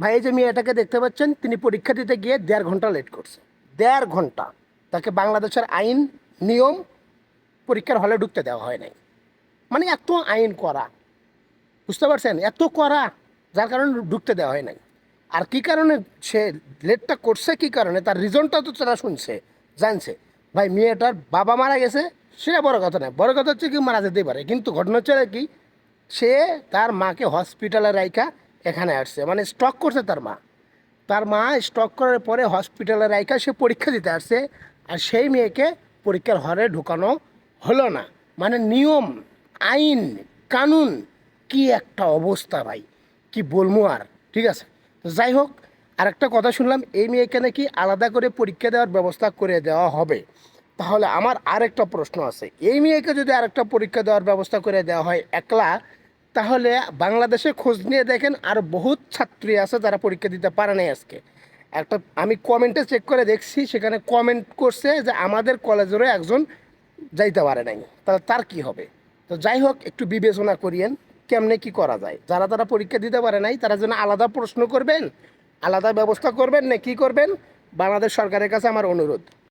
ভাই, এই যে মেয়েটাকে দেখতে পাচ্ছেন, তিনি পরীক্ষা দিতে গিয়ে দেড় ঘণ্টা লেট করছে। দেড় ঘণ্টা। তাকে বাংলাদেশের আইন, নিয়ম, পরীক্ষার হলে ঢুকতে দেওয়া হয় নাই। মানে এত আইন করা। বুঝতে পারছেন? এত করা, যার কারণে ঢুকতে দেওয়া হয় নাই। আর কি কারণে সে লেটটা করছে, কি কারণে? তার রিজনটা তো তারা শুনছে, জানছে। ভাই, মেয়েটার বাবা মারা গেছে, সেটা বড় কথা না বড় কথা হচ্ছে কি, মারা যেতেই পারে। কিন্তু ঘটনা হচ্ছে কি, সে তার মাকে হসপিটালে রাইখা এখানে আসছে। মানে স্টক করছে তার মা। তার মা স্টক করার পরে হসপিটালে রাইখা সে পরীক্ষা দিতে আসছে আর সেই মেয়েকে পরীক্ষার হরে ঢুকানো হলো না। মানে নিয়ম, আইন, কানুন, কি একটা অবস্থা ভাই, কি বলব আর, ঠিক আছে? যাই হোক, আরেকটা কথা শুনলাম, এই মেয়েকে নাকি আলাদা করে পরীক্ষা দেওয়ার ব্যবস্থা করে দেওয়া হবে। তাহলে আমার আরেকটা প্রশ্ন আছে, এই মেয়েকে যদি আরেকটা পরীক্ষা দেওয়ার ব্যবস্থা করে দেওয়া হয় একলা তাহলে বাংলাদেশে খোঁজ নিয়ে দেখেন আর বহুত ছাত্রী আছে যারা পরীক্ষা দিতে পারে নাই আজকে। একটা আমি কমেন্টে চেক করে দেখছি, সেখানে কমেন্ট করছে যে আমাদের কলেজেরও একজন যাইতে পারে নাই। তাহলে তার কি হবে? তো যাই হোক, একটু বিবেচনা করিয়েন, কেমনে কি করা যায়? যারা তারা পরীক্ষা দিতে পারে নাই, তারা যেন আলাদা প্রশ্ন করবেন, আলাদা ব্যবস্থা করবেন, না কি করবেন? বাংলাদেশ সরকারের কাছে আমার অনুরোধ।